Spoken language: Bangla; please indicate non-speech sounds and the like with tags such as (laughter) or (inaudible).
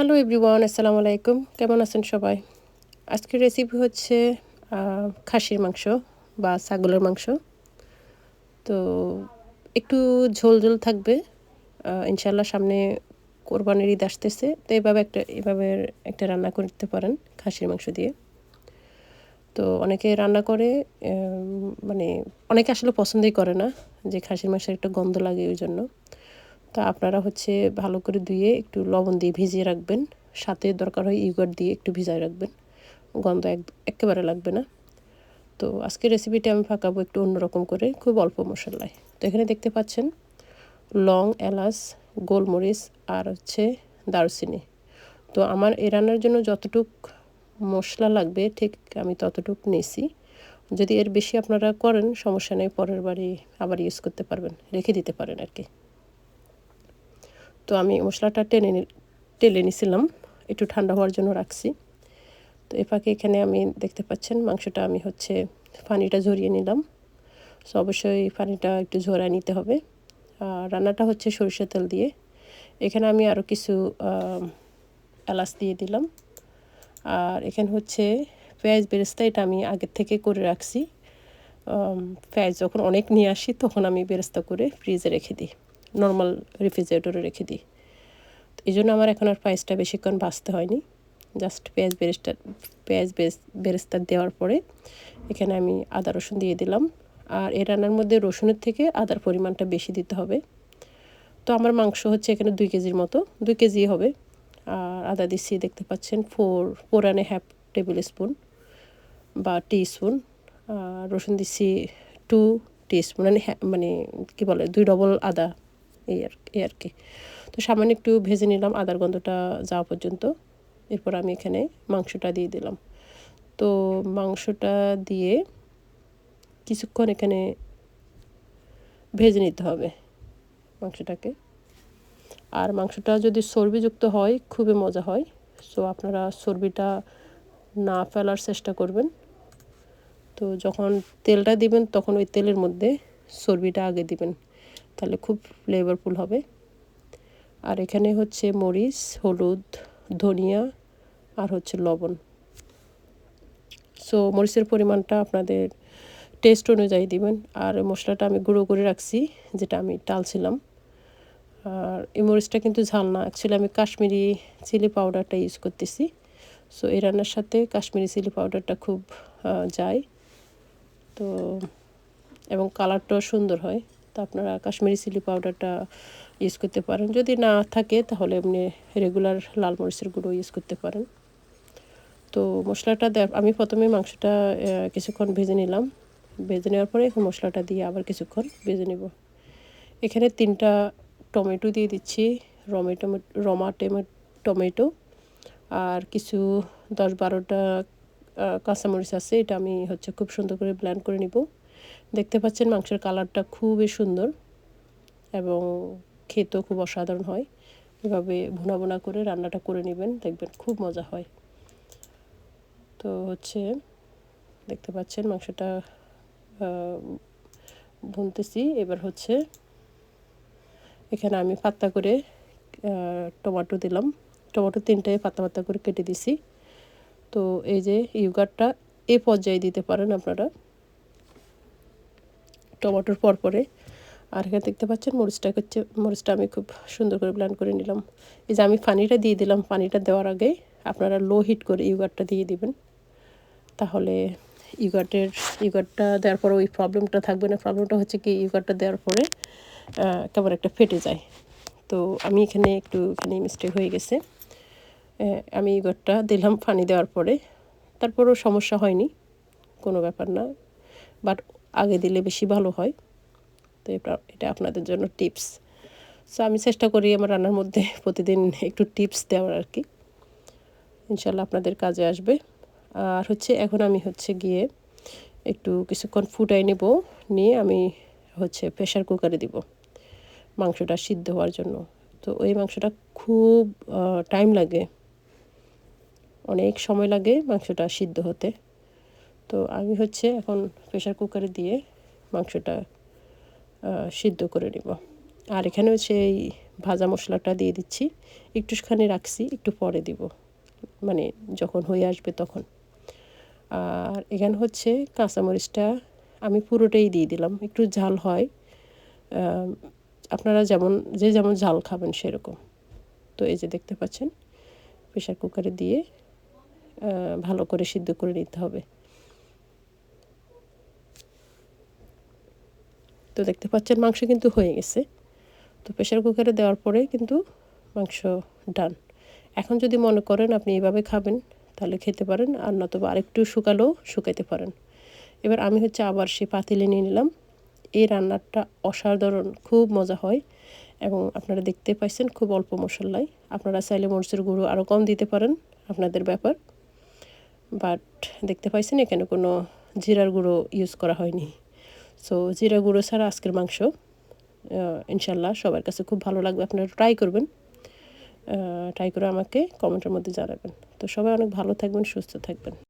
হ্যালো এভরিওয়ান আসসালামু আলাইকুম কেমন আছেন সবাই? আজকের রেসিপি হচ্ছে খাসির মাংস বা ছাগলের মাংস। তো একটু ঝোল ঝোল থাকবে। ইনশাল্লাহ সামনে কোরবানির ঈদ আসতেছে। তো এভাবে একটা এভাবে একটা রান্না করতে পারেন খাসির মাংস দিয়ে। তো অনেকে রান্না করে মানে অনেকে আসলে পছন্দই করে না যে খাসির মাংসের একটা গন্ধ লাগে ওই জন্য। তা আপনারা হচ্ছে ভালো করে ধুয়ে একটু লবণ দিয়ে ভিজিয়ে রাখবেন। সাথে দরকার হয় ইউগার দিয়ে একটু ভিজায় রাখবেন। গন্ধ এক, একেবারে লাগবে না। তো আজকের রেসিপিটা আমি ফাঁকাবো একটু অন্যরকম করে, খুব অল্প মশলায়। তো এখানে দেখতে পাচ্ছেন, লং, এলাচ, গোলমরিচ আর হচ্ছে দারচিনি। তো আমার এ রান্নার জন্য যতটুক মশলা লাগবে, ঠিক আমি ততটুক নিয়েছি যদি এর বেশি আপনারা করেন, সমস্যা নেই, পরের বাড়ি আবার ইউজ করতে পারবেন, রেখে দিতে পারেন আর কি তো আমি মশলাটা টেনে টেলে নিছিলাম। একটু ঠান্ডা হওয়ার জন্য রাখছি। তো এ ফাঁকে এখানে আমি দেখতে পাচ্ছেন মাংসটা আমি হচ্ছে পানিটা ঝরিয়ে নিলাম। সো অবশ্যই পানিটা একটু ঝরায় নিতে হবে। আর রান্নাটা হচ্ছে সরিষা তেল দিয়ে। এখানে আমি আরও কিছু এলাচ দিয়ে দিলাম। আর এখানে হচ্ছে পেঁয়াজ বেরেস্তা এটা আমি আগের থেকে করে রাখছি। পেঁয়াজ যখন অনেক নিয়ে আসি তখন আমি বেরেস্তা করে ফ্রিজে রেখে দিই। নর্মাল রেফ্রিজারেটরে রেখে দিই। এই জন্য আমার এখন আর পায়েসটা বেশিক্ষণ ভাজতে হয়নি। জাস্ট পেঁয়াজ বেরেস্তা পেঁয়াজ বেরেস্তা দেওয়ার পরে এখানে আমি আদা রসুন দিয়ে দিলাম। আর এই রান্নার মধ্যে রসুনের থেকে আদার পরিমাণটা বেশি দিতে হবে। তো আমার মাংস হচ্ছে এখানে দুই কেজির মতো, দুই কেজি হবে। আর আদা দিচ্ছি, দেখতে পাচ্ছেন four four and half tablespoon বা টি স্পুন আর রসুন দিচ্ছি টু টি স্পুন মানে মানে কী বলে, দুই ডবল আদা। এই আর এই আর কি। তো সামান্য একটু ভেজে নিলাম, আদার গন্ধটা যাওয়া পর্যন্ত। এরপর আমি এখানে মাংসটা দিয়ে দিলাম। তো মাংসটা দিয়ে কিছুক্ষণ এখানে ভেজে নিতে হবে মাংসটাকে। আর মাংসটা যদি চর্বিযুক্ত হয়, খুবই মজা হয়। সো আপনারা চর্বিটা না ফেলার চেষ্টা করবেন। তো যখন তেলটা দিবেন, তখন ওই তেলের মধ্যে চর্বিটা আগে দিবেন। তাহলে খুব ফ্লেভারফুল হবে। আর এখানে হচ্ছে মরিচ, হলুদ, ধনিয়া আর হচ্ছে লবণ। সো মরিচের পরিমাণটা আপনাদের টেস্ট অনুযায়ী দিবেন। আর মশলাটা আমি গুঁড়ো করে রাখছি, যেটা আমি টালছিলাম। আর এই মরিচটা কিন্তু ঝাল না। অ্যাকচুয়ালি আমি কাশ্মীরি চিলি পাউডারটা ইউজ করতেছি। সো এই রান্নার সাথে কাশ্মীরি চিলি পাউডারটা খুব যায়। তো, এবং কালারটাও সুন্দর হয়। তো আপনারা কাশ্মীরি চিলি পাউডারটা ইউজ করতে পারেন। যদি না থাকে, তাহলে এমনি রেগুলার লাল মরিচের গুঁড়ো ইউজ করতে পারেন। তো মশলাটা আমি প্রথমে মাংসটা কিছুক্ষণ ভেজে নিলাম। ভেজে নেওয়ার পরে এখন মশলাটা দিয়ে আবার কিছুক্ষণ ভেজে নেব। এখানে তিনটা টমেটো দিয়ে দিচ্ছি। রমে রমা টেমে, টমেটো আর কিছু দশ বারোটা কাঁচামরিচ আছে। এটা আমি হচ্ছে খুব সুন্দর করে ব্ল্যান্ড করে নিব। দেখতে পাচ্ছেন মাংসের কালারটা খুবই সুন্দর এবং খেতেও খুব অসাধারণ হয়। এভাবে ভুনা ভুনা করে রান্নাটা করে নেবেন, দেখবেন খুব মজা হয়। তো হচ্ছে দেখতে পাচ্ছেন মাংসটা ভুনতেছি। এবার হচ্ছে এখানে আমি পাত্তা করে টমাটো দিলাম। টমেটো তিনটায় পাতা পাতা করে কেটে দিছি। তো এই যে ইউগারটা এ পর্যায়ে দিতে পারেন আপনারা। টমেটোর পরপরে। আর এখানে দেখতে পাচ্ছেন মরিচটা হচ্ছে, মরিচটা আমি খুব সুন্দর করে ব্ল্যান্ড করে নিলাম। এই যে আমি পানিটা দিয়ে দিলাম, পানিটা দেওয়ার আগে আপনারা লো হিট করে ইউগারটা দিয়ে দিবেন। তাহলে ইউগার্টের ইউগারটা দেওয়ার পরে ওই প্রবলেমটা থাকবে না। প্রবলেমটা হচ্ছে কি ইউগারটা দেওয়ার পরে কেমন একটা ফেটে যায়। তো আমি এখানে একটু এখানে মিস্টেক হয়ে গেছে। আমি ইউগারটা দিলাম পানি দেওয়ার পরে। তারপরেও সমস্যা হয়নি, কোনো ব্যাপার না। বাট আগে দিলে বেশি ভালো হয়। তো এটা আপনাদের জন্য টিপস। সো আমি চেষ্টা করি আমার রান্নার মধ্যে (laughs) প্রতিদিন একটু টিপস দেওয়ার আর কি। ইনশাল্লাহ আপনাদের কাজে আসবে। আর হচ্ছে এখন আমি হচ্ছে গিয়ে একটু কিছুক্ষণ ফুটাই নেব, নিয়ে আমি হচ্ছে প্রেশার কুকারে দিব। মাংসটা সিদ্ধ হওয়ার জন্য। তো ওই মাংসটা খুব টাইম লাগে। অনেক সময় লাগে মাংসটা সিদ্ধ হতে। তো আমি হচ্ছে এখন প্রেশার কুকারে দিয়ে মাংসটা সিদ্ধ করে নিব। আর এখানে হচ্ছে এই ভাজা মশলাটা দিয়ে দিচ্ছি। একটুখানি রাখছি, একটু পরে দিব। মানে যখন হয়ে আসবে তখন। আর এখানে হচ্ছে কাঁচামরিচটা আমি পুরোটাই দিয়ে দিলাম। একটু ঝাল হয়। আপনারা যেমন, যে যেমন ঝাল খাবেন সেরকম। তো এই যে দেখতে পাচ্ছেন প্রেশার কুকারে দিয়ে ভালো করে সিদ্ধ করে নিতে হবে। তো দেখতে পাচ্ছেন মাংস কিন্তু হয়ে গেছে। তো প্রেশার কুকারে দেওয়ার পরে কিন্তু মাংস ডান এখন যদি মনে করেন আপনি এভাবে খাবেন, তাহলে খেতে পারেন আর নতুবা আরেকটু শুকালেও শুকাইতে পারেন। এবার আমি হচ্ছে আবার সে পাতিলে নিয়ে নিলাম। এই রান্নাটা অসাধারণ, খুব মজা হয় এবং আপনারা দেখতে পাইছেন খুব অল্প মশলায়। আপনারা চাইলে মরিচের গুঁড়ো আরও কম দিতে পারেন, আপনাদের ব্যাপার। বাট দেখতে পাইছেন এখানে কোনো জিরার গুঁড়ো ইউজ করা হয়নি। সো জিরা গুঁড়ো ছাড়া আজকের মাংস ইনশাল্লাহ সবার কাছে খুব ভালো লাগবে। আপনারা ট্রাই করবেন ট্রাই করে আমাকে কমেন্টের মধ্যে জানাবেন। তো সবাই অনেক ভালো থাকবেন, সুস্থ থাকবেন।